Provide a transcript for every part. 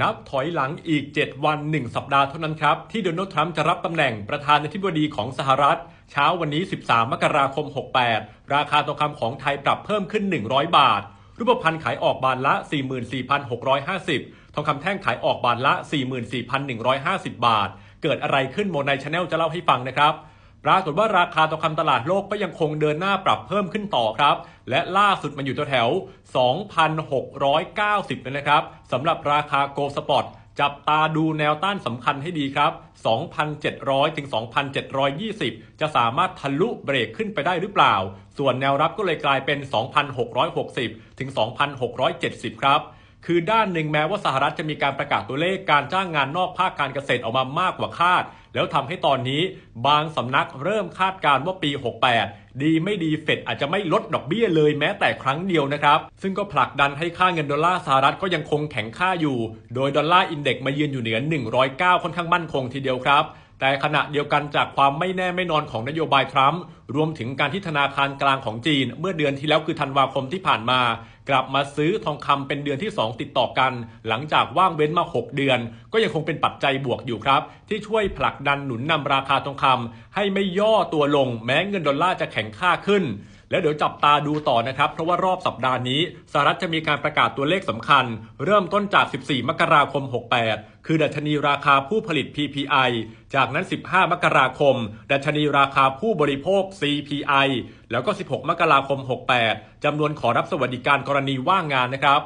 นับถอยหลังอีก 7 วัน 1 สัปดาห์เท่านั้นครับ ที่โดนัลด์ทรัมป์จะรับตำแหน่งประธานาธิบดีของสหรัฐ เช้าวันนี้ 13 มกราคม 68 ราคาทองคำของไทยปรับเพิ่มขึ้น 100 บาท รูปพรรณขายออกบาทละ 44,650 ทองคำแท่งขายออกบาทละ 44,150 บาท เกิดอะไรขึ้นโมนายชาแนลจะเล่าให้ฟังนะครับ ปรากฏว่าราคาทองคำตลาดโลกก็ยังคงเดินหน้าปรับเพิ่มขึ้นต่อครับ และล่าสุดมันอยู่แถว2,690เลยนะครับสำหรับราคาโกลสปอร์ตจับตาดูแนวต้านสำคัญให้ดีครับ 2,700 ถึง 2,720 จะสามารถทะลุเบรกขึ้นไปได้หรือเปล่า ส่วนแนวรับก็เลยกลายเป็น 2,660 ถึง 2,670 ครับ คือด้านหนึ่งแม้ว่าสหรัฐจะมีการประกาศตัวเลขการจ้างงานนอกภาคการเกษตรออกมามากกว่าคาด แล้วทำให้ตอนนี้บางสำนักเริ่มคาดการณ์ว่าปี 68 ดีไม่ดีเฟดอาจจะไม่ลดดอกเบี้ยเลยแม้แต่ครั้งเดียวนะครับ ซึ่งก็ผลักดันให้ค่าเงินดอลลาร์สหรัฐก็ยังคงแข็งค่าอยู่ โดยดอลลาร์อินเด็กซ์มายืนอยู่เหนือ 109 ค่อนข้างมั่นคงทีเดียวครับแต่ขณะเดียวกันจากความไม่แน่ไม่นอนของนโยบายทรัมป์รวมถึงการที่ธนาคารกลางของจีน เมื่อเดือนที่แล้วคือธันวาคมที่ผ่านมา กลับมาซื้อทองคำเป็นเดือนที่ 2 ติดต่อกัน หลังจากว่างเว้นมา 6 เดือน ก็ยังคงเป็นปัจจัยบวกอยู่ครับ ที่ช่วยผลักดันหนุนนำราคาทองคำให้ไม่ย่อตัวลงแม้เงินดอลลาร์จะแข็งค่าขึ้น แล้วเดี๋ยวจับตาดูต่อนะครับ เพราะว่ารอบสัปดาห์นี้สหรัฐจะมีการประกาศตัวเลขสำคัญ เริ่มต้นจาก 14 มกราคม 68 คือดัชนีราคาผู้ผลิต PPI จากนั้น 15 มกราคม ดัชนีราคาผู้บริโภค CPI แล้วก็ 16 มกราคม 68จำนวนขอรับสวัสดิการกรณีว่างงานนะครับ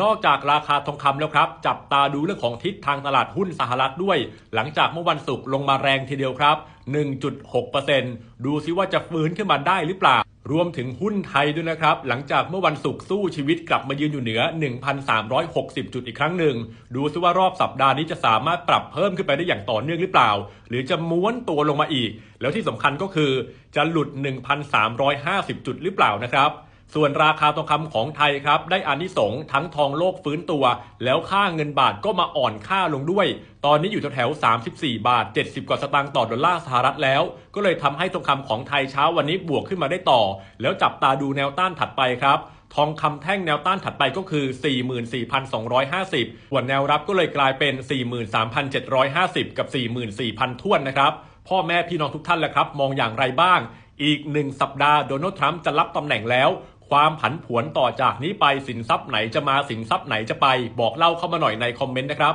นอกจากราคาทองคำแล้วครับ จับตาดูเรื่องของทิศทางตลาดหุ้นสหรัฐด้วย หลังจากเมื่อวันศุกร์ลงมาแรงทีเดียวครับ 1.6%ดูซิว่าจะฟื้นขึ้นมาได้หรือเปล่า รวมถึงหุ้นไทยด้วยนะครับ หลังจากเมื่อวันศุกร์สู้ชีวิตกลับมายืนอยู่เหนือ 1,360 จุดอีกครั้งหนึ่ง ดูซิว่ารอบสัปดาห์นี้จะสามารถปรับเพิ่มขึ้นไปได้อย่างต่อเนื่องหรือเปล่า หรือจะม้วนตัวลงมาอีก แล้วที่สำคัญก็คือจะหลุด 1,350 จุดหรือเปล่านะครับ ส่วนราคาทองคำของไทยครับได้อานิสงส์ทั้งทองโลกฟื้นตัว แล้วค่าเงินบาทก็มาอ่อนค่าลงด้วย ตอนนี้อยู่แถวๆ34 บาท 70 กว่าสตางค์ต่อดอลลาร์สหรัฐแล้ว ก็เลยทำให้ทองคำของไทยเช้าวันนี้บวกขึ้นมาได้ต่อ แล้วจับตาดูแนวต้านถัดไปครับทองคำแท่งแนวต้านถัดไปก็คือ 44,250 ส่วนแนวรับก็เลยกลายเป็น 43,750 กับ 44,000ท้วนนะครับ พ่อแม่พี่น้องทุกท่านแหละครับ มองอย่างไรบ้าง อีกหนึ่งสัปดาห์โดนัลด์ทรัมป์จะรับตำแหน่งแล้ว ความผันผวนต่อจากนี้ไปสินทรัพย์ไหนจะมาสินทรัพย์ไหนจะไป บอกเล่าเข้ามาหน่อยในคอมเมนต์นะครับ